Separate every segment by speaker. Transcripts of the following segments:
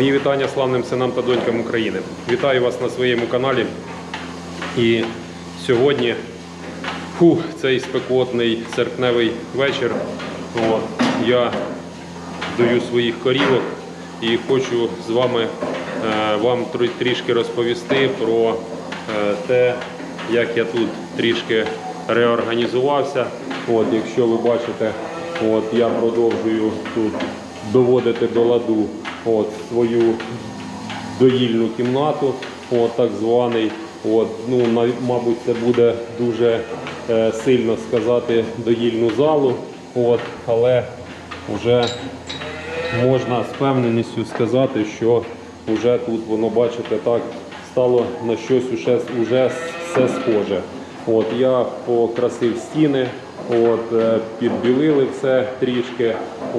Speaker 1: Мої вітання славним синам та донькам України. Вітаю вас на своєму каналі. І сьогодні фу, цей спекотний серпневий вечір. От, я даю своїх корівок і хочу з вами е, вам трішки розповісти про е, те, як я тут трішки реорганізувався. От, якщо ви бачите, от, я продовжую тут доводити до ладу от, свою доїльну кімнату, от, так званий. От, ну, нав- мабуть, це буде дуже е, сильно сказати доїльну залу, от, але вже можна з певненістю сказати, що вже тут воно, бачите, так стало на щось уже, уже все схоже. От, я покрасив стіни, от, е, підбілили все трішки,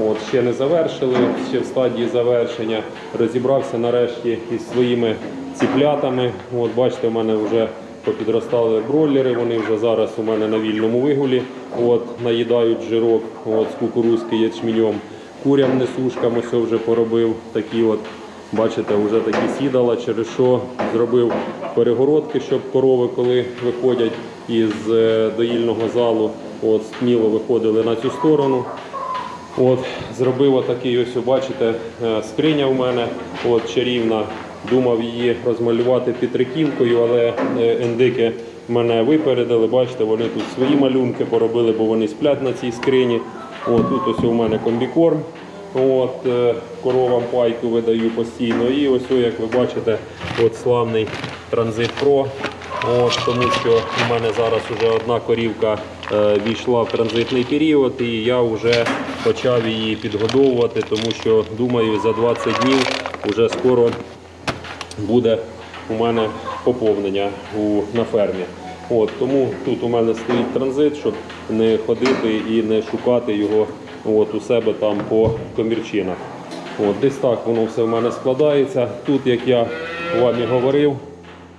Speaker 1: от, ще не завершили, ще в стадії завершення. Розібрався нарешті із своїми ціплятами. От, бачите, у мене вже попідростали бройлери, вони вже зараз у мене на вільному вигулі, от, наїдають жирок от, з кукурузки ячменем. Курям несушкам ось вже поробив такі от, бачите, вже такі сідала, через що зробив перегородки, щоб корови, коли виходять із е, доїльного залу, от, сміло виходили на цю сторону. От, зробив отакий ось, бачите, е, скриня в мене, от, чарівна. Думав її розмалювати підриківкою, але е, індики мене випередили. Бачите, вони тут свої малюнки поробили, бо вони сплять на цій скрині. От, тут ось у мене комбікорм. От, е, коровам пайку видаю постійно. І ось, як ви бачите, от славний Транзит Pro. От, тому що у мене зараз вже одна корівка війшла в транзитний період, і я вже почав її підгодовувати, тому що думаю, за 20 днів вже скоро буде у мене поповнення у, на фермі. От, тому тут у мене стоїть транзит, щоб не ходити і не шукати його от, у себе там по комірчинах. От, десь так воно все в мене складається. Тут, як я вам і говорив,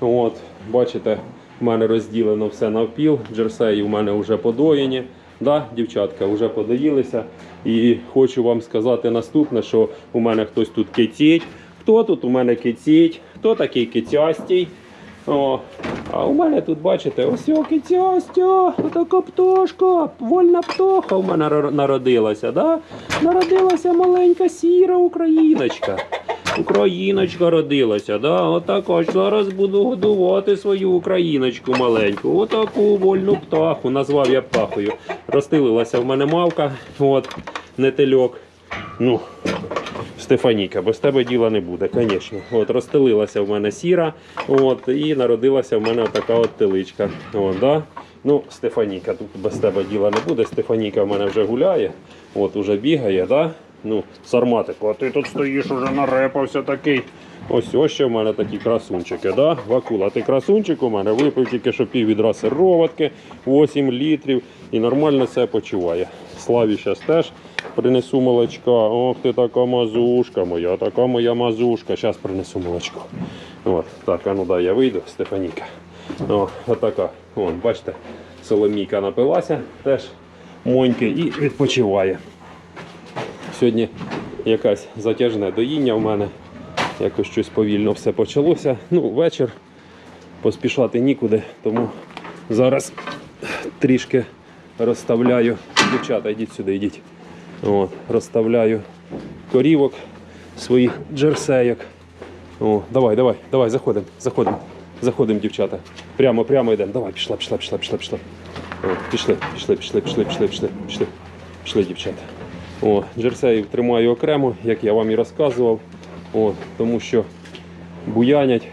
Speaker 1: от, бачите, в мене розділено все навпіл, джерсеї в мене вже подоєні. Да, дівчатка вже подоїлися. І хочу вам сказати наступне, що у мене хтось тут киціть. Хто тут у мене киціть? Хто такий кицястій? О, а у мене тут, бачите, ось кицястя, така пташка, вольна птаха у мене народилася, да? Народилася маленька сіра україночка. Україночка родилася, да? Отака зараз буду годувати свою україночку маленьку. Отаку вольну птаху. Назвав я птахою. Розстелилася в мене мавка, от, нетельок. Ну, Стефаніка, без тебе діла не буде, звісно. От, розстелилася в мене сіра, от, і народилася в мене така от теличка. От, да? Ну, Стефаніка, тут без тебе діла не буде. Стефаніка в мене вже гуляє, от, уже бігає, да? Ну, Сарматику, а ти тут стоїш, уже нарепався такий. Ось ось ще в мене такі красунчики, да? Вакула, ти красунчик у мене випив тільки що пів відра сироватки, 8 літрів і нормально себе почуває. Славі зараз теж принесу молочка. Ох, ти така мазушка моя, така моя мазушка. Зараз принесу молочко. От, так, а ну дай я вийду, Стефаніка. О, отака. Вон, бачите, Соломійка напилася, теж моньки і відпочиває. Сьогодні якась затяжне доїння в мене. Якось щось повільно все почалося. Ну, вечір. Поспішати нікуди, тому зараз трішки розставляю. Дівчата, йдіть сюди, йдіть. От, розставляю корівок своїх джерсейок. О, давай, давай, давай, заходимо, заходимо. Заходимо, дівчата. Прямо, прямо йдемо. Давай, пішла, пішла, пішла, пішла, пішла. О, пішли, пішли, пішли, пішли, пішли, пішли, пішли. Пішли, дівчата. О, джерсеїв тримаю окремо, як я вам і розказував. О, тому що буянять,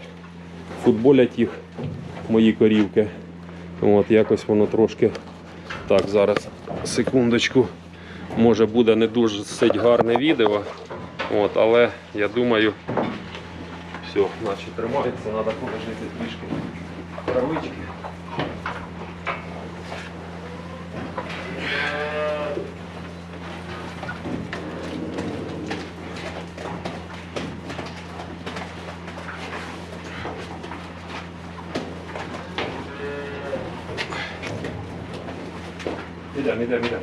Speaker 1: футболять їх мої корівки. От, якось воно трошки. Так, зараз секундочку. Може буде не дуже сить гарне відео. От, але я думаю, все, значить тримається, треба положити трішки травички. Ідемо, ідемо, ідемо.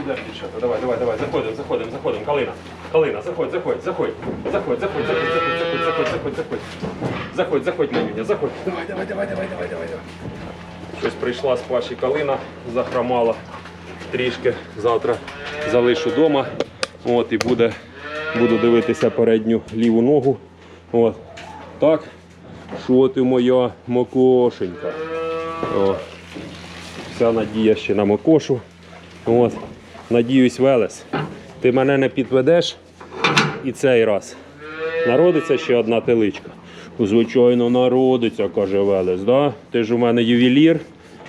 Speaker 1: Ідемо, дівчата, давай, давай, давай, заходимо, заходимо, заходимо. Калина, Калина, заходь, заходь, заходь. Заходь, заходь, заходь, заходь, заходь, заходь, заходь, заходь. Заходь, заходь, Манюня, заходь. Давай, давай, давай, давай, давай, давай, давай. Щось прийшла з Паші Калина, захромала трішки. Завтра залишу вдома. От, і буде, буду дивитися передню ліву ногу. От. Так. Що ти моя мокошенька? О. Вся надія ще на мокошу. От. Надіюсь, Велес. Ти мене не підведеш і цей раз. Народиться ще одна теличка. Звичайно, народиться, каже Велес. Да? Ти ж у мене ювелір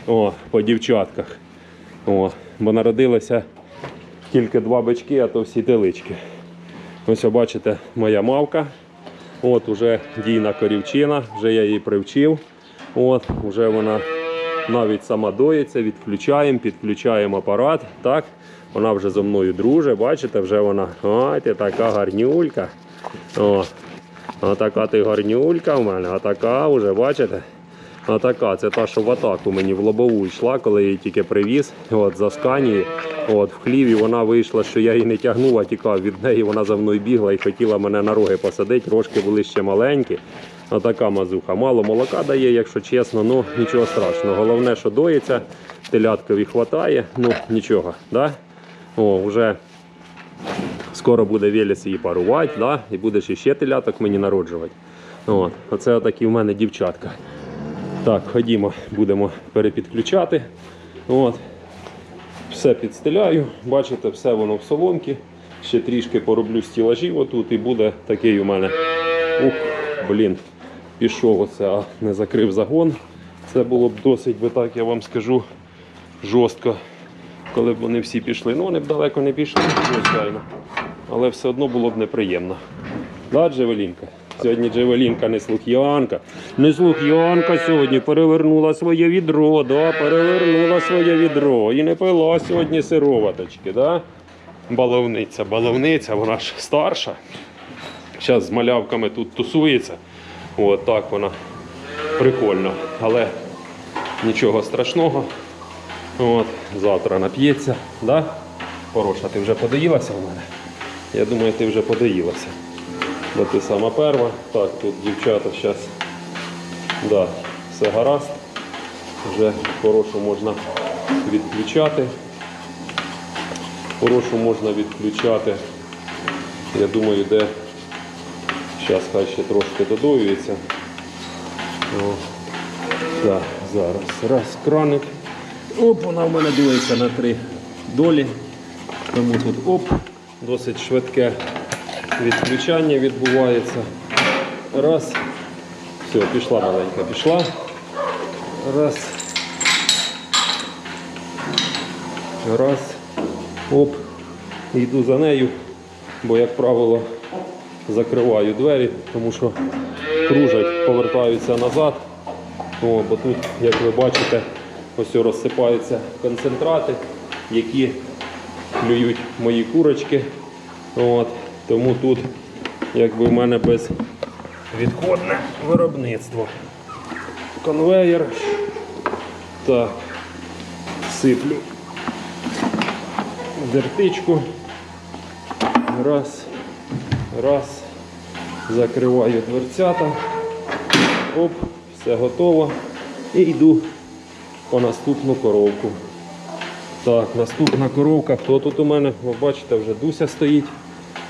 Speaker 1: О, по дівчатках. О, бо народилося тільки два бички, а то всі телички. Ось бачите, моя мавка. От уже дійна корівчина, вже я її привчив. От, вже вона навіть сама доїться, відключаємо, підключаємо апарат. Так, вона вже зо мною друже, бачите, вже вона. Ой, ти така гарнюлька. О, а ти гарнюлька в мене, а вже, бачите? А це та, що в атаку мені в лобову йшла, коли її тільки привіз. От за сканії. От в хліві вона вийшла, що я її не тягнув, а тікав від неї. Вона за мною бігла і хотіла мене на роги посадити. Рожки були ще маленькі. Отака мазуха. Мало молока дає, якщо чесно, ну нічого страшного. Головне, що доїться, теляткові хватає, ну нічого. Да? О, вже скоро буде Велес її парувати, да? і будеш іще теляток мені народжувати. От. Оце отакі в мене дівчатка. Так, ходімо, будемо перепідключати. От. Все підстеляю, бачите, все воно в соломці. Ще трішки пороблю стілажів отут і буде такий у мене. Ух, блін, пішов оце, а не закрив загон. Це було б досить би так, я вам скажу, жорстко, коли б вони всі пішли. Ну, вони б далеко не пішли, звичайно. Але все одно було б неприємно. Да, Джевелінка? Сьогодні Джевелінка не слух'янка. Не слух'янка сьогодні перевернула своє відро, да? перевернула своє відро. І не пила сьогодні сироваточки, да? Баловниця, баловниця, вона ж старша. Зараз з малявками тут тусується. От так вона прикольно. Але нічого страшного. От, завтра нап'ється. Да? Хороша, ти вже подоїлася в мене? Я думаю, ти вже подоїлася. Бо ти сама перва. Так, тут дівчата зараз. Да, все гаразд. Вже хорошу можна відключати. Хорошу можна відключати. Я думаю, де зараз хай ще трошки додоюється. О, так, зараз. Раз, краник. Оп, вона в мене ділиться на три долі. Тому тут оп, досить швидке відключання відбувається. Раз. Все, пішла маленька, пішла. Раз. Раз. Оп. Йду за нею, бо, як правило, закриваю двері, тому що кружать, повертаються назад. О, бо тут, як ви бачите, ось розсипаються концентрати, які клюють мої курочки. От. Тому тут якби в мене безвідходне виробництво. Конвеєр. Так, сиплю дертичку. Раз, раз. Закриваю дверцята. Оп, все готово. І йду по наступну коровку. Так, наступна коровка. Хто тут у мене? Ви бачите, вже Дуся стоїть.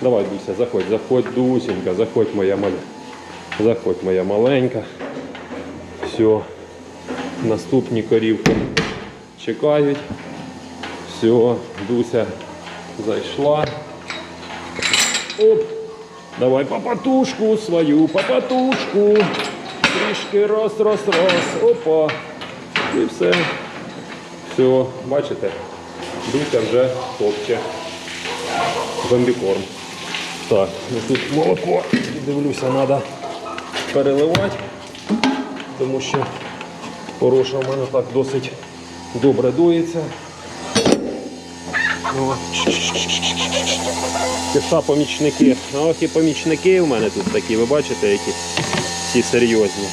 Speaker 1: Давай, Дуся, заходь, заходь, Дусенька, заходь моя маленька. Заходь моя маленька. Все. Наступні корівки чекають. Все, Дуся зайшла. Оп. Давай папатушку свою, папатушку. Трішки раз, раз, раз. Опа. І все. Все, бачите? Дуся вже топче. Зомбікорм. Так, ну тут молоко, дивлюся, треба переливати, тому що хороша в мене так досить добре дується. Кита помічники. Ох і помічники у мене тут такі, ви бачите, які всі серйозні.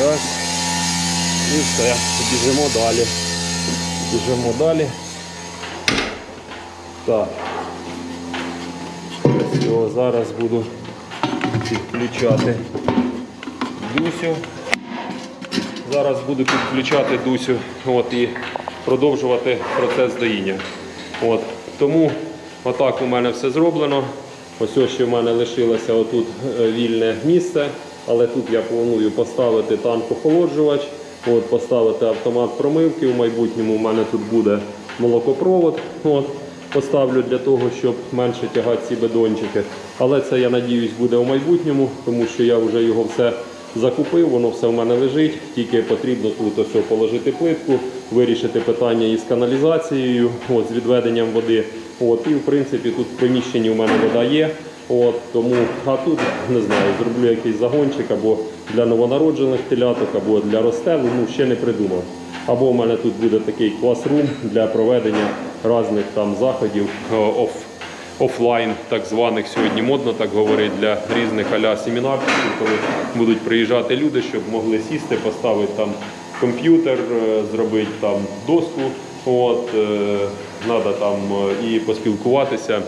Speaker 1: Раз. І все. Біжимо далі. Біжимо далі. Так. Його зараз буду підключати Дусю. Зараз буду підключати Дусю от, і продовжувати процес доїння. От. Тому отак у мене все зроблено. Ось ось ще в мене лишилося отут е, вільне місце, але тут я планую поставити танк-охолоджувач, поставити автомат промивки. У майбутньому у мене тут буде молокопровод. От, поставлю для того, щоб менше тягати ці бедончики. Але це, я надіюсь, буде у майбутньому, тому що я вже його все закупив, воно все в мене лежить. Тільки потрібно тут ось положити плитку, вирішити питання із каналізацією, от, з відведенням води. От, і в принципі тут в приміщенні у мене вода є. От, тому, а тут не знаю, зроблю якийсь загончик або для новонароджених теляток, або для ростелу, ну ще не придумав. Або у мене тут буде такий класрум для проведення різних там заходів е, оф, офлайн, так званих сьогодні модно так говорити, для різних аля семінарчиків, коли будуть приїжджати люди, щоб могли сісти, поставити там комп'ютер, е, зробити там доску. От, треба там е, і поспілкуватися